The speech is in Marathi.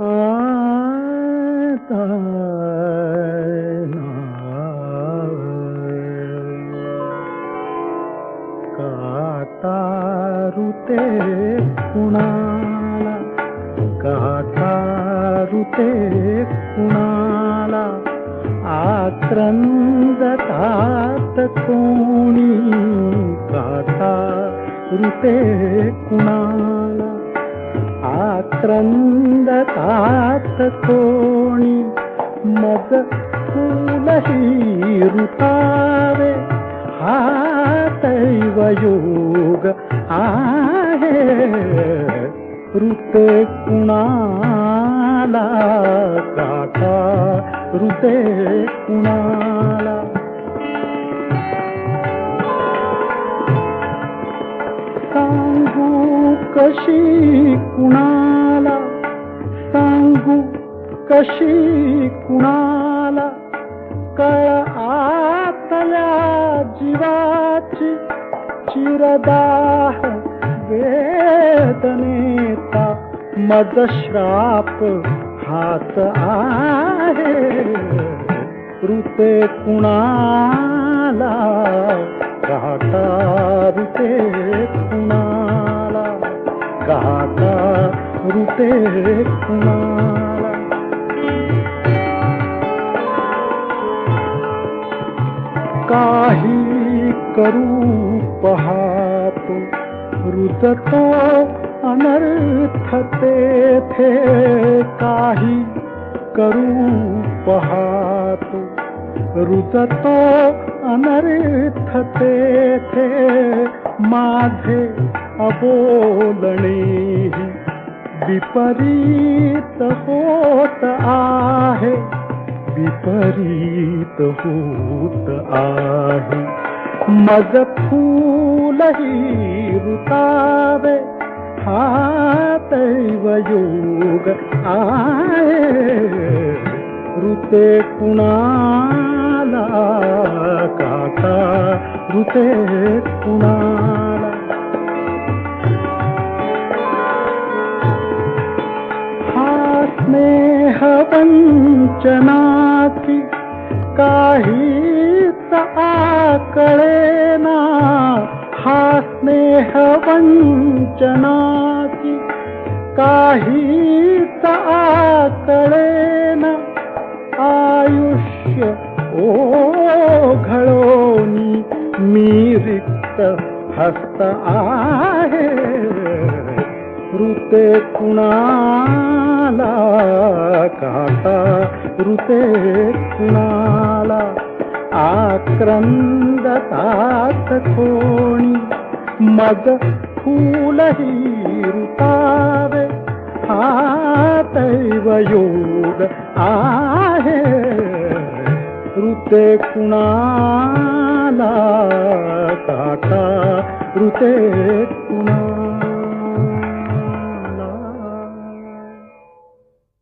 आता काटारुते कुणाला? काटारुते कुणाला? आक्रंदतात कोणी? काटा ऋते कुणाला? क्रन्दता मदु बहि ऋता वे हातैव आहे। ऋते कुणाला काका ऋते कुणाला कशी कुणाला सांगू? कशी कुणाला कळ आतल्या जीवाची चिरदाह वेदनेता मद श्राप हात आहे. ऋते कुणाला राहता ऋते कुणा गाता रुते कुणाला काही करू पहातो रुदतो अनर्थ तेथे काही करू पहातो रुदतो अनर्थ तेथे माझे अबोलणे विपरीत होत आहे विपरीत होत आहे. फूलही ऋतावे हा दैवयोग आहे. ऋते कुणाला काका ऋते कुणाला वचनाची काहीच आकळेना हा स्नेह वंचनाची काहीच आकळेना आयुष्य ओघळोनी मी रिक्त हस्त आहे. ऋते कुणाला काटा कुणाला आक्रा कोन मद फूली रुता रे आ तव आु ते कुणा